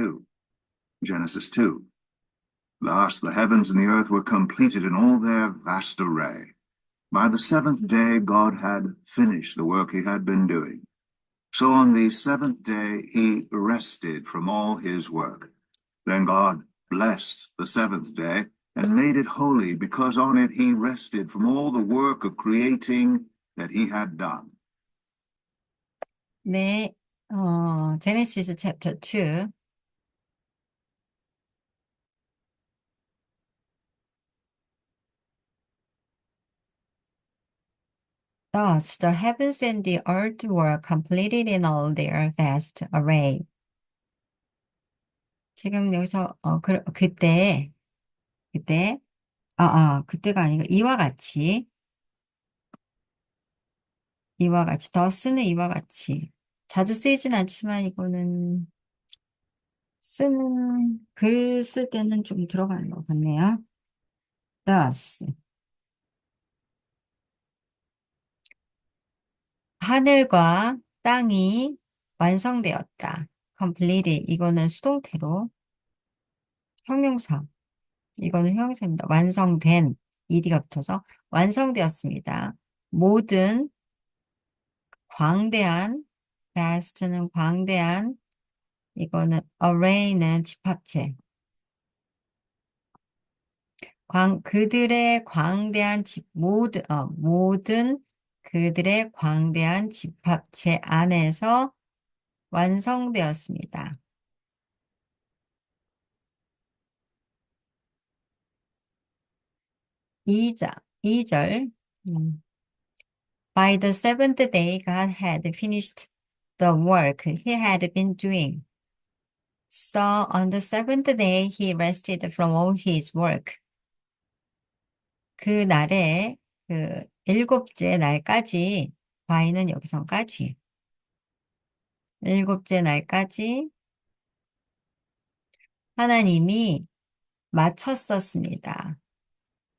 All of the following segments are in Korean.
2. Genesis 2. Thus the heavens and the earth were completed in all their vast array. By the seventh day, God had finished the work he had been doing. So on the seventh day, he rested from all his work. Then God blessed the seventh day and made it holy because on it he rested from all the work of creating that he had done. 네, 어, Genesis chapter 2. Thus the heavens and the earth were completed in all their vast array. 지금 여기서 어 그, 그때 그때 아, 아 그때가 아니고 이와 같이 이와 같이 thus는 이와 같이 자주 쓰이진 않지만 이거는 쓰는 글 쓸 때는 좀 들어가는 것 같네요. thus 하늘과 땅이 완성되었다. completed 이거는 수동태로 형용사 이거는 형용사입니다. 완성된 ed가 붙어서 완성되었습니다. 모든 광대한 vast는 광대한 이거는 array는 집합체 광 그들의 광대한 집 모든 어, 모든 그들의 광대한 집합체 안에서 완성되었습니다. 이자, 2절. 음. By the seventh day, God had finished the work he had been doing. So on the seventh day, he rested from all his work. 그 날에, 그 일곱째 날까지, by는 여기서까지. 일곱째 날까지 하나님이 마쳤었습니다.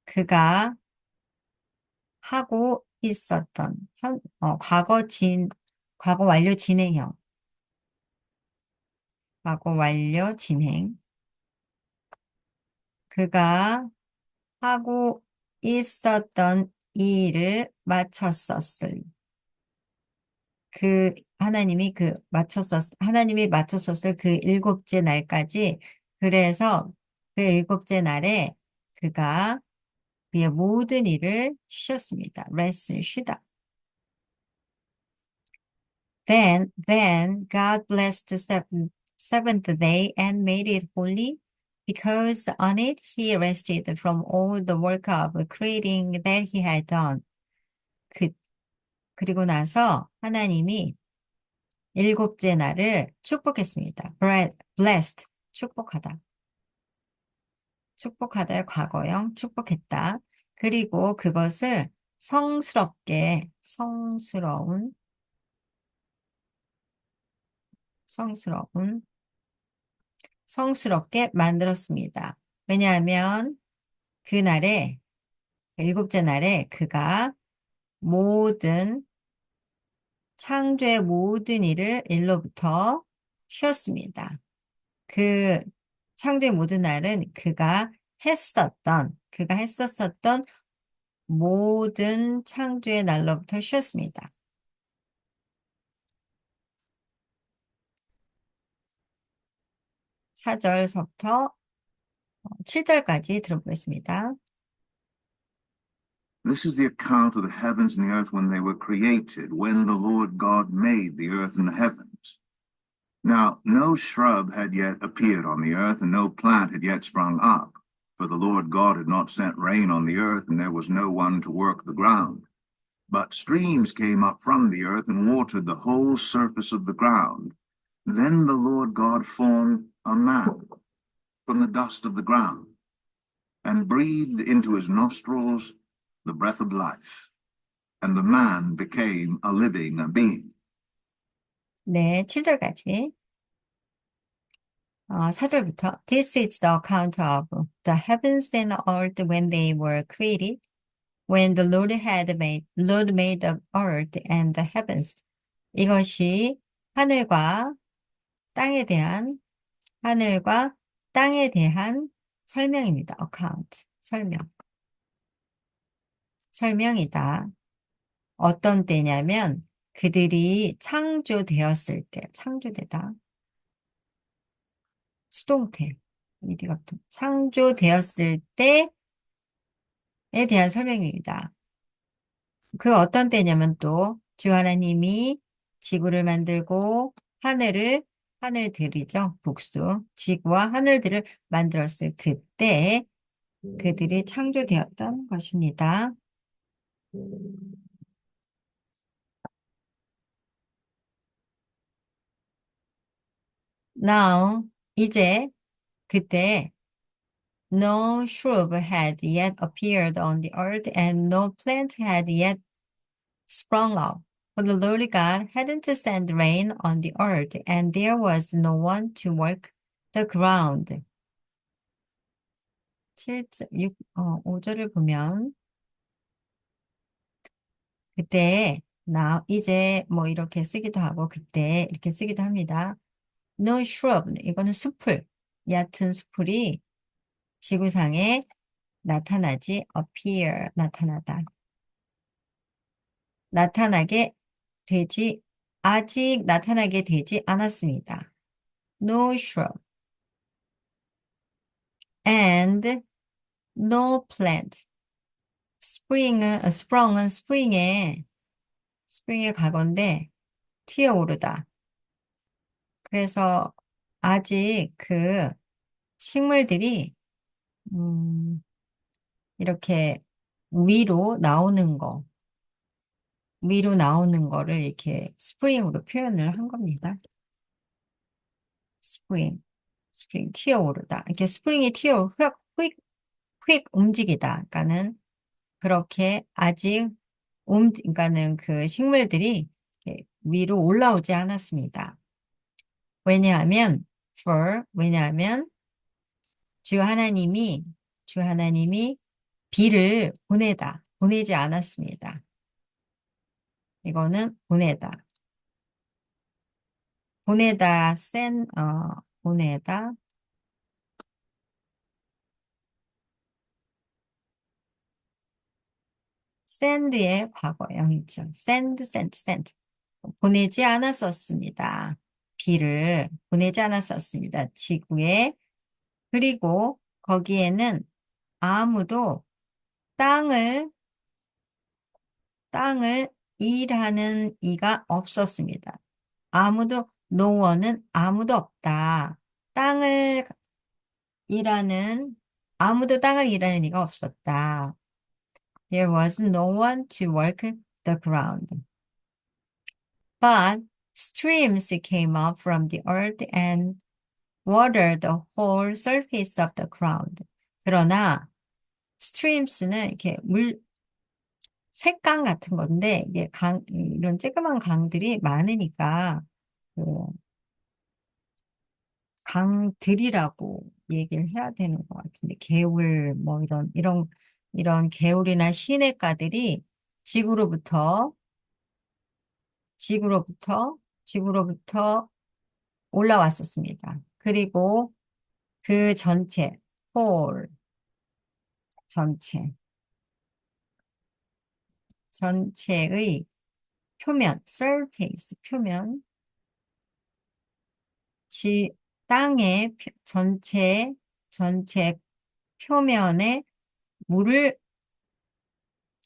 그가 하고 있었던 현, 어, 과거 진, 과거 완료 진행형. 과거 완료 진행. 그가 하고 있었던 일을 마쳤었을. 그 하나님이 그 마쳤었 하나님이 마쳤었을 그 일곱째 날까지 그래서 그 일곱째 날에 그가 그의 모든 일을 쉬었습니다. rest를 쉬다. Then, then God blessed the seventh day and made it holy because on it he rested from all the work of creating that he had done. 그, 그리고 나서 하나님이 일곱째 날을 축복했습니다. blessed, 축복하다. 축복하다의 과거형, 축복했다. 그리고 그것을 성스럽게, 성스러운, 성스러운, 성스럽게 만들었습니다. 왜냐하면 그날에, 일곱째 날에 그가 모든 창조의 모든 일을 일로부터 쉬었습니다. 그 창조의 모든 날은 그가 했었던, 그가 했었었던 모든 창조의 날로부터 쉬었습니다. 사절서부터 7절까지 들어보겠습니다. This is the account of the heavens and the earth when they were created, when the Lord God made the earth and the heavens. Now, no shrub had yet appeared on the earth, and no plant had yet sprung up, for the Lord God had not sent rain on the earth, and there was no one to work the ground. But streams came up from the earth and watered the whole surface of the ground. Then the Lord God formed a man from the dust of the ground, and breathed into his nostrils the breath of life, and the man became a living being. 네, 7절까지. 어, 4절부터 This is the account of the heavens and earth when they were created, when the Lord had made, Lord made the earth and the heavens. 이것이 하늘과 땅에 대한 하늘과 땅에 대한 설명입니다. account, 설명. 설명이다. 어떤 때냐면 그들이 창조되었을 때, 창조되다. 수동태, 이디가 붙은 창조되었을 때에 대한 설명입니다. 그 어떤 때냐면 또 주 하나님이 지구를 만들고 하늘을 하늘들이죠. 복수. 지구와 하늘들을 만들었을 그때 그들이 창조되었던 것입니다. Now, 이제 그때 no shrub had yet appeared on the earth and no plant had yet sprung up. For the Lord God hadn't sent rain on the earth, and there was no one to work the ground. 7, 6, 어, 5절을 보면, 그때, 나, 이제 뭐 이렇게 쓰기도 하고, 그때 이렇게 쓰기도 합니다. No shrub, 이거는 숲을, 얕은 숲풀이 지구상에 나타나지, appear, 나타나다. 나타나게 되지, 아직 나타나게 되지 않았습니다. No shrub. And no plant. spring은, sprung은 spring에, spring의 과거인데, 튀어오르다. 그래서 아직 그 식물들이, 음, 이렇게 위로 나오는 거, 위로 나오는 거를 이렇게 스프링으로 표현을 한 겁니다. 스프링, 스프링, 튀어오르다. 이렇게 스프링이 튀어, 휙, 휙, 휙 움직이다. 그러니까는 그렇게 아직 움, 그러니까는 그 식물들이 위로 올라오지 않았습니다. 왜냐하면, for, 왜냐하면 주 하나님이, 주 하나님이 비를 보내다, 보내지 않았습니다. 이거는 보내다. 보내다, 센, 어, 보내다. send의 과거형이죠. send, sent. 보내지 않았었습니다. 비를 보내지 않았었습니다. 지구에. 그리고 거기에는 아무도 땅을, 땅을 일하는 이가 없었습니다. 아무도, 노원은 아무도 없다. 땅을 일하는, 아무도 땅을 일하는 이가 없었다. There was no one to work the ground. But streams came up from the earth and watered the whole surface of the ground. 그러나 streams는 이렇게 물 색강 같은 건데 이게 강 이런 쬐끄만 강들이 많으니까 그 강들이라고 얘기를 해야 되는 것 같은데 개울 뭐 이런 이런 이런 개울이나 시냇가들이 지구로부터 지구로부터 지구로부터 올라왔었습니다. 그리고 그 전체 홀 전체 전체의 표면 surface 표면 지 땅의 전체 전체 표면에 물을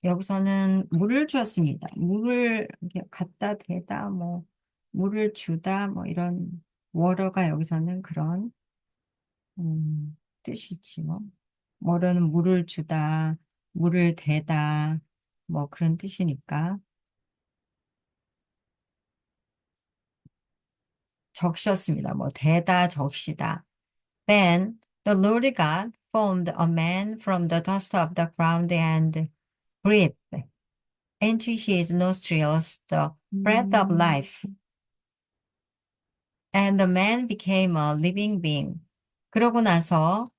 여기서는 물을 주었습니다. 물을 갖다 대다 뭐 물을 주다 뭐 이런 워러가 여기서는 그런 음, 뜻이지 뭐 워러는 물을 주다 물을 대다 뭐 그런 뜻이니까 적셨습니다. 뭐 대다 적시다. Then the Lord God formed a man from the dust of the ground and breathed into his nostrils the breath of life. And the man became a living being. 그러고 나서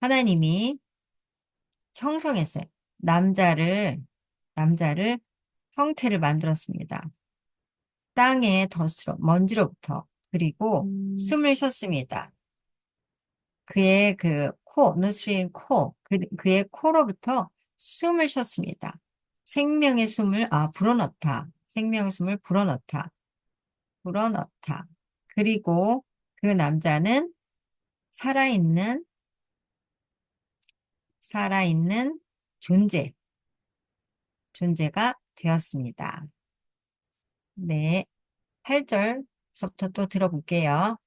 하나님이 형성했어요. 남자를, 남자를 형태를 만들었습니다. 땅의 덫으로, 먼지로부터, 그리고 음. 숨을 쉬었습니다. 그의 그 코, 노스린 코, 그, 그의 코로부터 숨을 쉬었습니다. 생명의 숨을, 아, 불어넣다. 생명의 숨을 불어넣다. 불어넣다. 그리고 그 남자는 살아있는, 살아있는 존재, 존재가 되었습니다. 네. 8절서부터 또 들어볼게요.